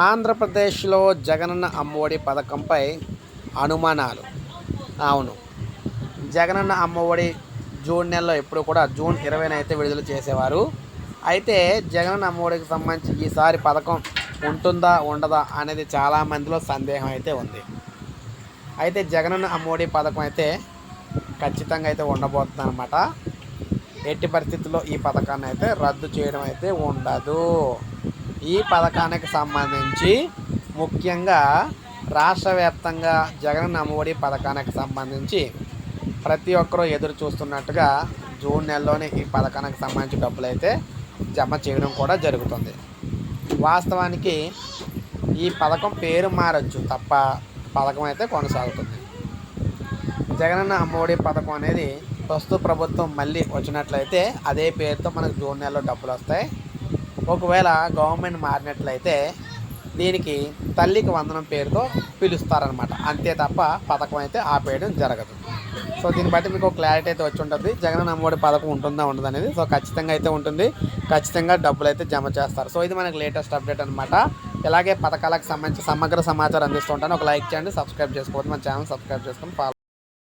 ఆంధ్రప్రదేశ్లో జగనన్న అమ్మఒడి పథకంపై అనుమానాలు. అవును. జగనన్న అమ్మఒడి జూన్ నెలలో ఎప్పుడు కూడా జూన్ ఇరవైన అయితే విడుదల చేసేవారు. అయితే జగనన్న అమ్మఒడికి సంబంధించి ఈసారి పథకం ఉంటుందా ఉండదా అనేది చాలా మందిలో సందేహం అయితే ఉంది. అయితే జగనన్న అమ్మఒడి పథకం అయితే ఖచ్చితంగా అయితే ఉండబోతుంది అనమాట ఎట్టి పరిస్థితుల్లో ఈ పథకాన్ని అయితే రద్దు చేయడం అయితే ఉండదు. ఈ పథకానికి సంబంధించి ముఖ్యంగా రాష్ట్ర వ్యాప్తంగా జగన్ అమ్మఒడి పథకానికి సంబంధించి ప్రతి ఒక్కరూ ఎదురు చూస్తున్నట్టుగా జూన్ నెలలోనే ఈ పథకానికి సంబంధించి డబ్బులు అయితే జమ చేయడం కూడా జరుగుతుంది. వాస్తవానికి ఈ పథకం పేరు మారచ్చు తప్ప పథకం అయితే కొనసాగుతుంది. జగనన్న అమ్మఒడి పథకం అనేది ప్రస్తుత ప్రభుత్వం మళ్ళీ వచ్చినట్లయితే అదే పేరుతో మనకు జూన్ నెలలో డబ్బులు వస్తాయి. ఒకవేళ గవర్నమెంట్ మారినట్లయితే దీనికి తల్లికి వందనం పేరుతో పిలుస్తారనమాట అంతే తప్ప పథకం అయితే ఆపేయడం జరగదు. సో దీన్ని బట్టి మీకు క్లారిటీ అయితే వచ్చి ఉంటుంది. జగన్ అమ్మఒడి పథకం ఉంటుందా ఉండదు అనేది సో ఖచ్చితంగా అయితే ఉంటుంది. ఖచ్చితంగా డబ్బులు అయితే జమ చేస్తారు. సో ఇది మనకి లేటెస్ట్ అప్డేట్ అనమాట ఇలాగే పథకాలకు సంబంధించి సమగ్ర సమాచారం అందిస్తుంటాను ఒక లైక్ చేయండి సబ్స్క్రైబ్ చేసుకోవద్దు. మన ఛానల్ సబ్స్క్రైబ్ చేసుకొని ఫాలో